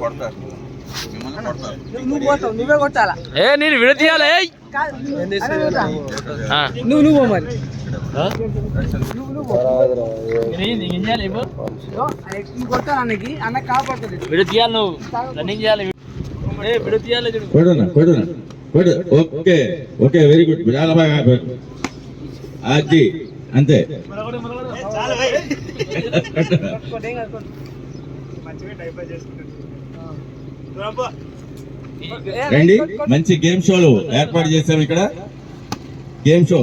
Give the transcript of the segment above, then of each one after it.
కొడతారు. మిమ్మల్ని కొడతారు. నువ్వు పోతావు నువ్వే కొట్టాలా? ఏ నేను. నువ్వు మరి. అన్న కాపాడుతుంది. నువ్వు. రన్నింగ్ చేయాలి. ఓకే ఓకే వెరీ గుడ్ చాలా బాగా అది అంతే. రండి. మంచి గేమ్ షోలు ఏర్పాటు చేసాం ఇక్కడ. Game show.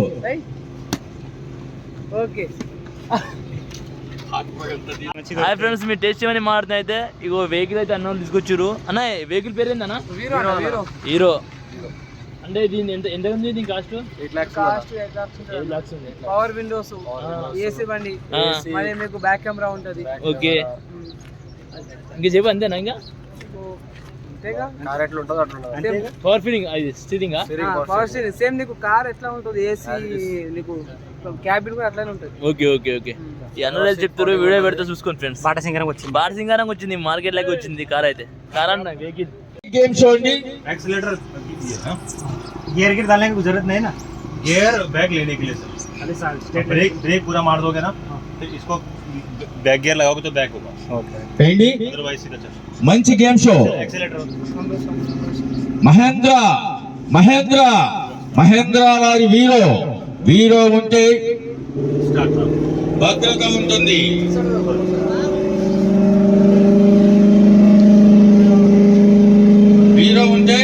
Okay. Hi friends మీ టేస్ట్ ఏమని మారుతుంది అయితే ఇగో వెహికల్ అయితే అన్న తీసుకొచ్చారు అన్న వెహికల్ పేరు వీరో హీరో అంటే దీని ఎంత ఎంత ఉంది దీని cost cost eight lakhs. Lakhs ఉంది. పవర్ విండోస్ ఏసీ బండి. మరి మీకు బ్యాక్ కెమెరా ఉంటది. ఓకే ఇంకా చెప్పు అంతేనా ఇంకా మీకు అంతేగా అంతే పవర్ ఫీలింగ్ అది స్టీరింగ్ పవర్ స్టీరింగ్ సేమ్ నీకు కార్ ఎట్లా ఉంటుంది ఏసీ నీకు క్యాబిన్ కూడా అట్లానే ఉంటుంది ఓకే ఓకే ఓకే ఈ అన్నరాజు చెప్తారు వీడియో పెడితే చూసుకోండి ఫ్రెండ్స్ బాట సింగారం వచ్చింది బాట సింగారం వచ్చింది మార్కెట్ లాగా వచ్చింది కార్ అయితే కార్ అన్న వెహికల్ గేమ్ షో అండి एक्सीलेटर गियर की डालने की जरूरत नहीं ना गियर बैग लेने के लिए सर ब्रेक ब्रेक पूरा मार दोगे ना तो इसको बैक गियर लगाओगे तो बैक होगा రండి अदरवाइज सीधा चल మంచి game show accelerator Mahindra Mahindra Mahindra వారి వీరో వీరో ఉంటే स्टार्ट భద్రత ఉంటుంది వీరో ఉంటే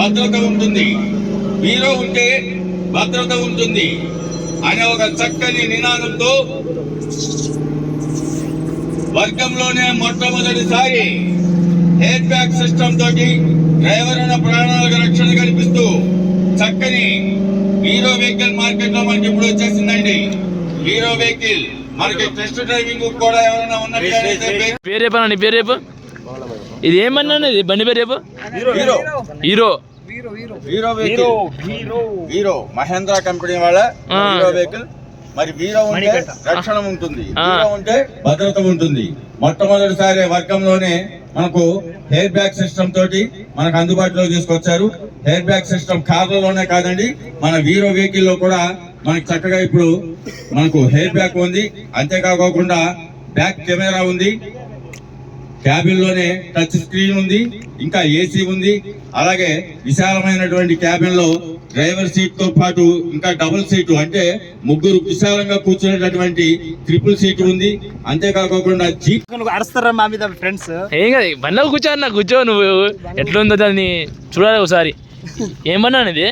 భద్రత ఉంటుంది వీరో ఉంటే భద్రత ఉంటుంది అనే ఒక చక్కని నినాదంతో వర్గంలోనే మొట్టమొదటిసారి హెయిర్ బ్యాగ్ సిస్టమ్ తోటి డ్రైవర్ అన్న ప్రాణాలకు రక్షణ కల్పిస్తూ చక్కని హీరో వెహికల్ మార్కెట్లో మనకి ఇప్పుడు వచ్చేసిందండి. Hero vehicle. మనకి టెస్ట్ డ్రైవింగ్ కూడా ఎవరైనా ఉన్నట్లయితే పేరు పేరు చెప్పు? ఇది ఏమన్నా ఇది బండి పేరు చెప్పు? Hero. Hero. Hero. Vehicle. Hero. Mahindra company వాళ్ళ. Hero vehicle. మరి వీరో ఉంటే రక్షణ ఉంటుంది. హీరో ఉంటే భద్రత ఉంటుంది. మొట్టమొదటిసారి వర్గంలోనే మనకు హెయిర్ బ్యాగ్ సిస్టమ్ తోటి మనకు అందుబాటులో తీసుకొచ్చారు. హెయిర్ బ్యాగ్ సిస్టమ్ కార్లలోనే కాదండి మన వీరో వెహికల్లో కూడా మనకు చక్కగా ఇప్పుడు మనకు హెయిర్ బ్యాగ్ ఉంది. అంతేకాకోకుండా బ్యాక్ కెమెరా ఉంది. క్యాబిన్లోనే టచ్ స్క్రీన్ ఉంది ఇంకా ఏసీ ఉంది. అలాగే విశాలమైనటువంటి క్యాబిన్లో డ్రైవర్ సీట్తో పాటు ఇంకా డబుల్ సీటు అంటే ముగ్గురు విశాలంగా కూర్చునేటటువంటి ట్రిపుల్ సీట్ ఉంది. అంతేకాకుండా జీప్ అరుస్తారా మా మీద ఫ్రెండ్స్ ఏం కదా బండిలో కూర్చో అన్న కూర్చో నువ్వు. ఎట్లుందో దాన్ని చూడాలి ఒకసారి. ఏం బండి అన్న ఇది?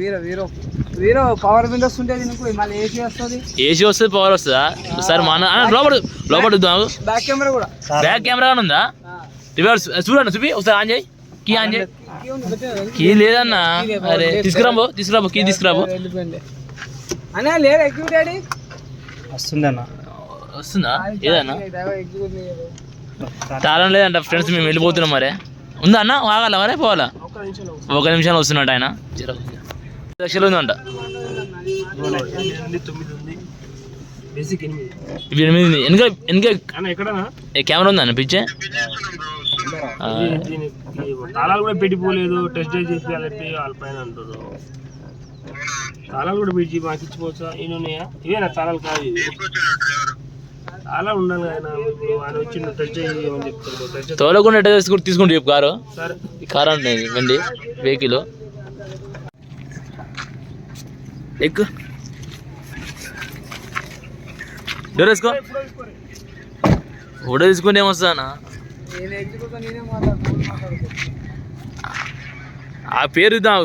వీరో వీరో. వీరో పవర్ విండోస్ ఉంటుంది నీకు మళ్ళీ ఏసీ వస్తుంది. ఏసీ వస్తుంది పవర్ వస్తుందా? ఒకసారి మన లోపల లోపల చూద్దాం బ్యాక్ కెమెరా కూడా. బ్యాక్ కెమెరా ఉందా? రివర్స్ చూడండి చూపి ఒకసారి ఆన్ చేయి. కీ ఆన్ చేయి. కీ లేదన్నా? అరే తీసుకురాబో తీసుకురాబో కీ తీసుకురాబో. అన్నా లేదు డాడీ? వస్తుందన్న వస్తుందా? ఏదన్నా. తాళం లేదంట ఫ్రెండ్స్ మేము వెళ్ళిపోతున్నాం మరే. ఉందా అన్న? ఆగాల మరే పోవాలా? ఒక నిమిషాలు వస్తున్నట్టు ఆయన. లక్షలు ఉందంట ఇవి ఎనిమిది. వెనక కెమెరా ఉందా అన్న పిచ్చే? ఆ, దీనికి తాళాలు కూడా పెట్టిపోలేదు టెస్ట్ డ్రైవ్ చేసి చెప్పి వాళ్ళ పైన అంటారు తాళాలు కూడా పెట్టి మాకు ఇచ్చిపోవచ్చా? ఇవి ఉన్నాయా? ఇవేనా తాళాలు కాదు తాళాలు ఉండాలి ఆయన ఆయన వచ్చి టెస్ట్ చేయమని చెప్తారు టెస్ట్ తోలకుండా ఎట్ట తీసుకుంటూ కారు. కారు ఉంటుంది బండి వెహికల్ ఎక్కు డోర్ వేసుకో. ఫోటో తీసుకుంటే ఏమొస్తానా ఆ పేరు ఇద్దాం.